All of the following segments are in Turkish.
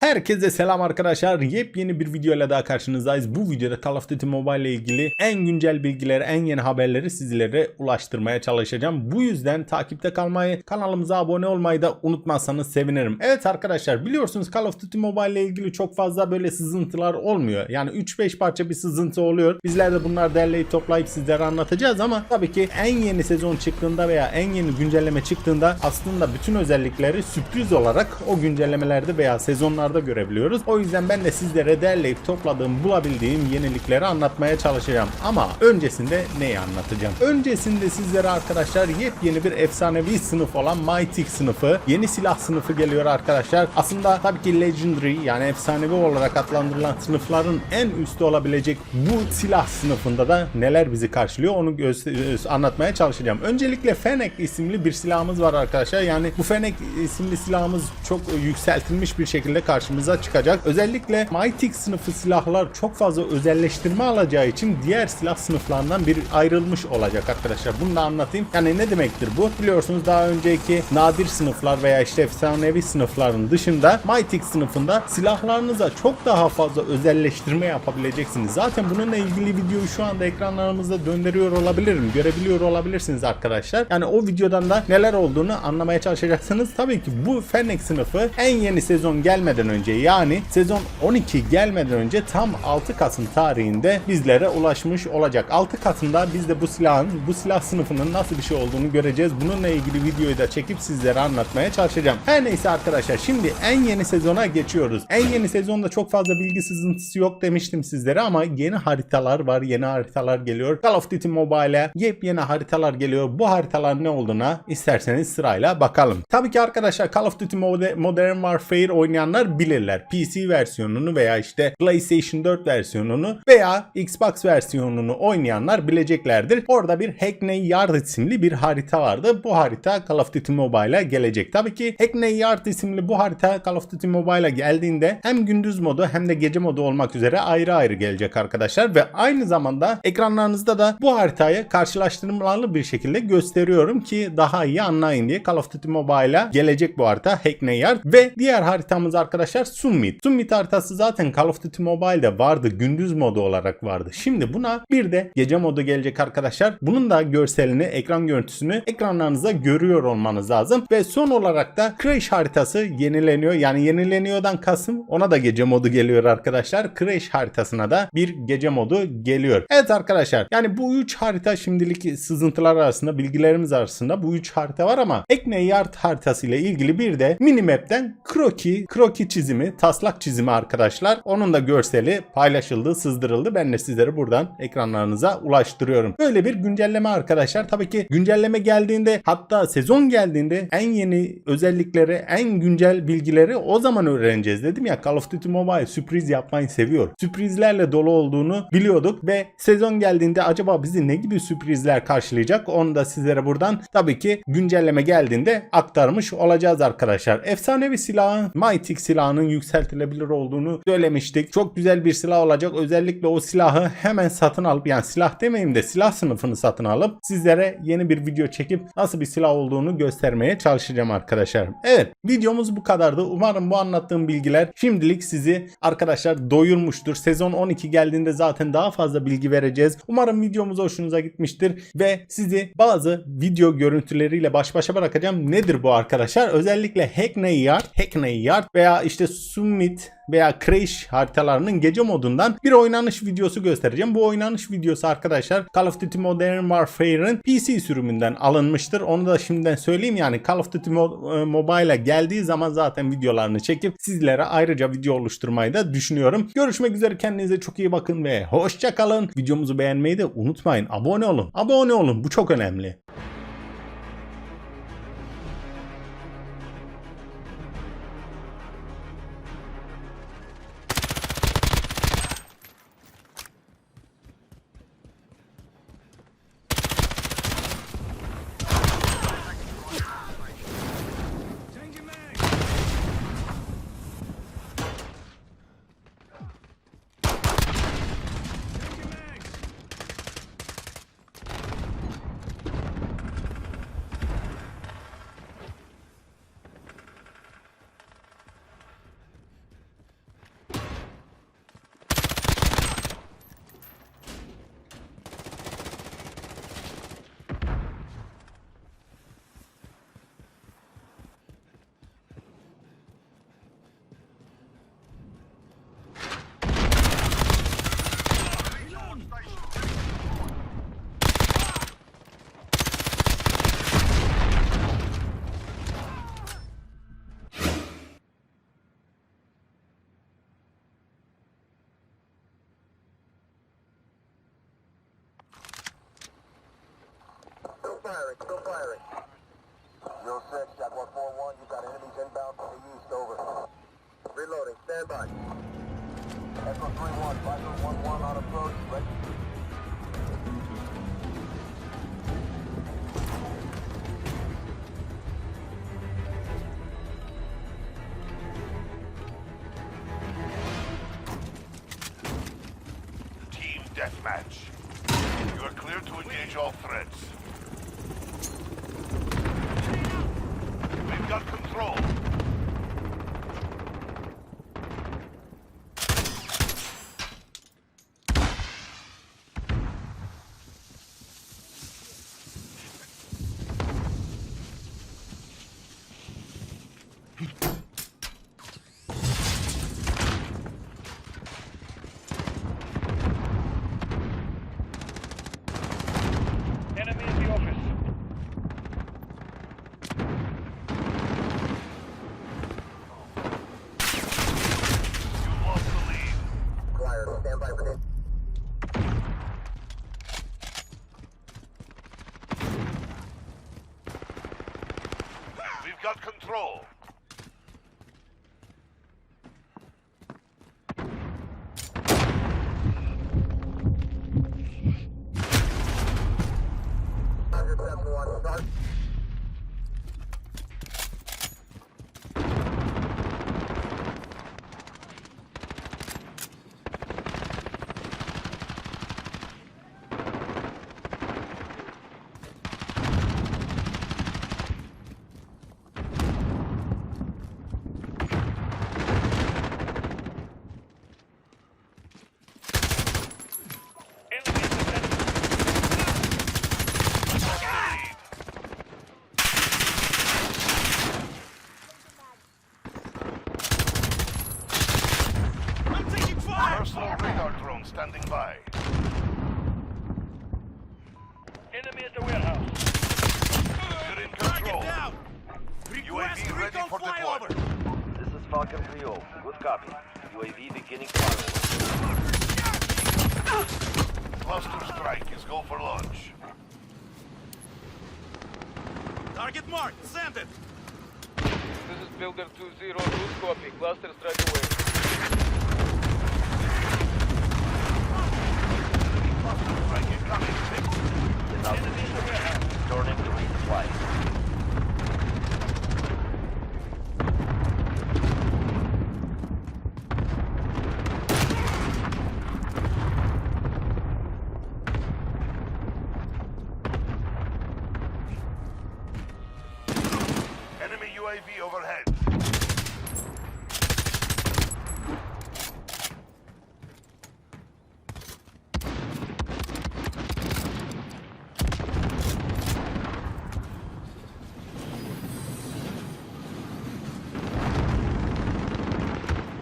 Herkese selam arkadaşlar. Yepyeni bir video ile daha karşınızdayız. Bu videoda Call of Duty Mobile ile ilgili en güncel bilgileri, en yeni haberleri sizlere ulaştırmaya çalışacağım. Bu yüzden takipte kalmayı, kanalımıza abone olmayı da unutmazsanız sevinirim. Evet arkadaşlar biliyorsunuz Call of Duty Mobile ile ilgili çok fazla böyle sızıntılar olmuyor. Yani 3-5 parça bir sızıntı oluyor. Bizler de bunları derleyip toplayıp sizlere anlatacağız ama tabii ki en yeni sezon çıktığında veya en yeni güncelleme çıktığında aslında bütün özellikleri sürpriz olarak o güncellemelerde veya sezonlarda görebiliyoruz. O yüzden ben de sizlere derleyip topladığım, bulabildiğim yenilikleri anlatmaya çalışacağım. Ama öncesinde neyi anlatacağım? Öncesinde sizlere arkadaşlar yepyeni bir efsanevi sınıf olan Mythic sınıfı, yeni silah sınıfı geliyor arkadaşlar. Aslında tabii ki Legendary yani efsanevi olarak adlandırılan sınıfların en üstü olabilecek bu silah sınıfında da neler bizi karşılıyor onu göster- anlatmaya çalışacağım. Öncelikle Fennec isimli bir silahımız var arkadaşlar. Yani bu Fennec isimli silahımız çok yükseltilmiş bir şekilde karşımıza çıkacak. Özellikle Mythic sınıfı silahlar çok fazla özelleştirme alacağı için diğer silah sınıflarından bir ayrılmış olacak arkadaşlar. Bunu da anlatayım. Yani ne demektir bu? Biliyorsunuz daha önceki nadir sınıflar veya işte efsanevi sınıfların dışında Mythic sınıfında silahlarınıza çok daha fazla özelleştirme yapabileceksiniz. Zaten bununla ilgili videoyu şu anda ekranlarımızda döndürüyor olabilirim. Görebiliyor olabilirsiniz arkadaşlar. Yani o videodan da neler olduğunu anlamaya çalışacaksınız. Tabii ki bu Fennec sınıfı en yeni sezon gelmeden önce yani sezon 12 gelmeden önce tam 6 Kasım tarihinde bizlere ulaşmış olacak. 6 Kasım'da biz de bu silahın, bu silah sınıfının nasıl bir şey olduğunu göreceğiz. Bununla ilgili videoyu da çekip sizlere anlatmaya çalışacağım. Her neyse arkadaşlar şimdi en yeni sezona geçiyoruz. En yeni sezonda çok fazla bilgi sızıntısı yok demiştim sizlere ama yeni haritalar var. Yeni haritalar geliyor. Call of Duty Mobile'e yepyeni haritalar geliyor. Bu haritalar ne olduğuna isterseniz sırayla bakalım. Tabii ki arkadaşlar Call of Duty Mode- Modern Warfare oynayanlar bilirler. PC versiyonunu veya işte PlayStation 4 versiyonunu veya Xbox versiyonunu oynayanlar bileceklerdir. Orada bir Hackney Yard isimli bir harita vardı. Bu harita Call of Duty Mobile'a gelecek. Tabii ki Hackney Yard isimli bu harita Call of Duty Mobile'a geldiğinde hem gündüz modu hem de gece modu olmak üzere ayrı ayrı gelecek arkadaşlar ve aynı zamanda ekranlarınızda da bu haritayı karşılaştırmalı bir şekilde gösteriyorum ki daha iyi anlayın diye Call of Duty Mobile'a gelecek bu harita Hackney Yard ve diğer haritamız arkadaşlar Summit. Summit haritası zaten Call of Duty Mobile'de vardı. Gündüz modu olarak vardı. Şimdi buna bir de gece modu gelecek arkadaşlar. Bunun da görselini, ekran görüntüsünü ekranlarınızda görüyor olmanız lazım. Ve son olarak da Crash haritası yenileniyor. Yani yenileniyordan Kasım ona da gece modu geliyor arkadaşlar. Crash haritasına da bir gece modu geliyor. Evet arkadaşlar yani bu 3 harita şimdilik sızıntılar arasında bilgilerimiz arasında bu 3 harita var ama Hackney Yard haritası ile ilgili bir de minimap'ten kroki, kroki çizimi, taslak çizimi arkadaşlar. Onun da görseli paylaşıldı, sızdırıldı. Ben de sizlere buradan ekranlarınıza ulaştırıyorum. Böyle bir güncelleme arkadaşlar. Tabii ki güncelleme geldiğinde hatta sezon geldiğinde en yeni özellikleri, en güncel bilgileri o zaman öğreneceğiz dedim ya. Call of Duty Mobile sürpriz yapmayı seviyor. Sürprizlerle dolu olduğunu biliyorduk ve sezon geldiğinde acaba bizi ne gibi sürprizler karşılayacak? Onu da sizlere buradan tabii ki güncelleme geldiğinde aktarmış olacağız arkadaşlar. Efsanevi silahın, Mythic silahının yükseltilebilir olduğunu söylemiştik. Çok güzel bir silah olacak. Özellikle o silahı hemen satın alıp yani silah demeyeyim de silah sınıfını satın alıp sizlere yeni bir video çekip nasıl bir silah olduğunu göstermeye çalışacağım arkadaşlar. Evet videomuz bu kadardı. Umarım bu anlattığım bilgiler şimdilik sizi arkadaşlar doyurmuştur. Sezon 12 geldiğinde zaten daha fazla bilgi vereceğiz. Umarım videomuz hoşunuza gitmiştir ve sizi bazı video görüntüleriyle baş başa bırakacağım. Nedir bu arkadaşlar? Özellikle Hackney Yard, Hackney Yard veya işte Summit veya Crash haritalarının gece modundan bir oynanış videosu göstereceğim. Bu oynanış videosu arkadaşlar Call of Duty Modern Warfare'ın PC sürümünden alınmıştır. Onu da şimdiden söyleyeyim yani Call of Duty Mo- e, Mobile'a geldiği zaman zaten videolarını çekip sizlere ayrıca video oluşturmayı da düşünüyorum. Görüşmek üzere kendinize çok iyi bakın ve hoşça kalın. Videomuzu beğenmeyi de unutmayın. Abone olun. Abone olun. Bu çok önemli. Firing, still firing. Zero six, Jaguar four one. You got enemies inbound from the east. Over. Reloading. Stand by. Echo three one. Viper one one on approach. Ready. Got control. Roger, seven one. Start. Enemy in the center. Lost the lead. Personal radar drone standing by. Enemy at the warehouse. You're in control. UAV ready for deployment. This is Falcon 3-0. Good copy. UAV beginning fire. Cluster strike is go for launch. Target marked. Send it. This is Builder 2-0, good copy. Cluster strike away. UAV overhead.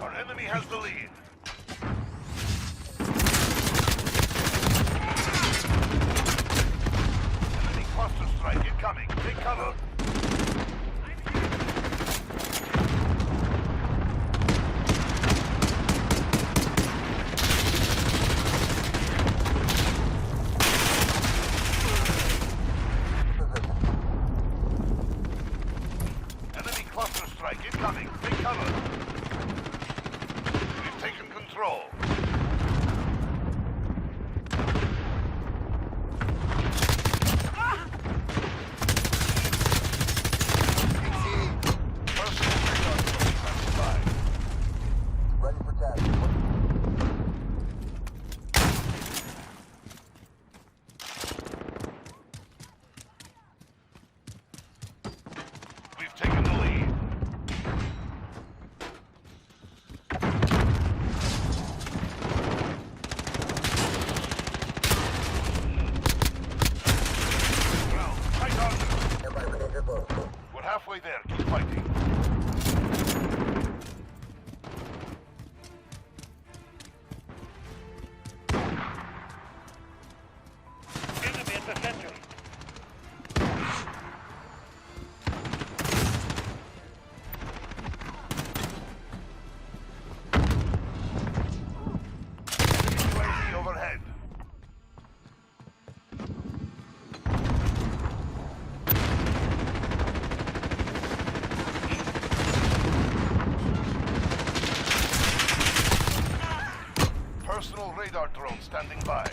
Our enemy has the lead. Standing by.